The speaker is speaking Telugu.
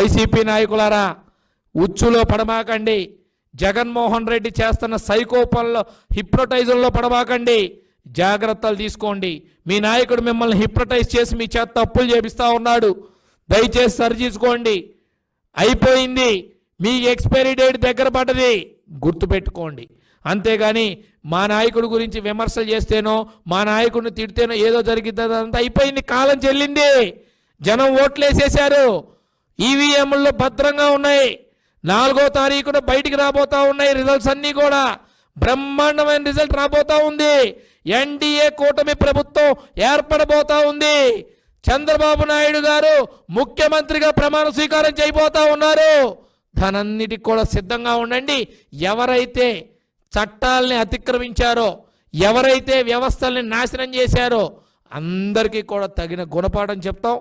వైసీపీ నాయకులారా ఉచ్చులో పడమాకండి. జగన్మోహన్ రెడ్డి చేస్తున్న సైకో పనుల్లో పడమాకండి. జాగ్రత్తలు తీసుకోండి. మీ నాయకుడు మిమ్మల్ని హిప్రటైజ్ చేసి మీ చేత తప్పులు చేపిస్తా ఉన్నాడు. దయచేసి సరిచూసుకోండి అయిపోయింది. మీ ఎక్స్పైరీ డేట్ దగ్గర పడ్డది. గుర్తుపెట్టుకోండి. అంతేగాని మా నాయకుడి గురించి విమర్శలు చేస్తేనో మా నాయకుడిని తిడితేనో ఏదో జరిగిద్దంతా అయిపోయింది. కాలం చెల్లింది. జనం ఓట్లేసేశారు. ఈవీఎంల్లో భద్రంగా ఉన్నాయి. నాలుగో తారీఖున బయటికి రాబోతా ఉన్నాయి రిజల్ట్స్ అన్నీ కూడా. బ్రహ్మాండమైన రిజల్ట్ రాబోతా ఉంది. ఎన్డీఏ కూటమి ప్రభుత్వం ఏర్పడబోతా ఉంది. చంద్రబాబు నాయుడు గారు ముఖ్యమంత్రిగా ప్రమాణ స్వీకారం చేయబోతా ఉన్నారు. దానన్నిటికి కూడా సిద్ధంగా ఉండండి. ఎవరైతే చట్టాలని అతిక్రమించారో ఎవరైతే వ్యవస్థల్ని నాశనం చేశారో అందరికీ కూడా తగిన గుణపాఠం చెప్తాం.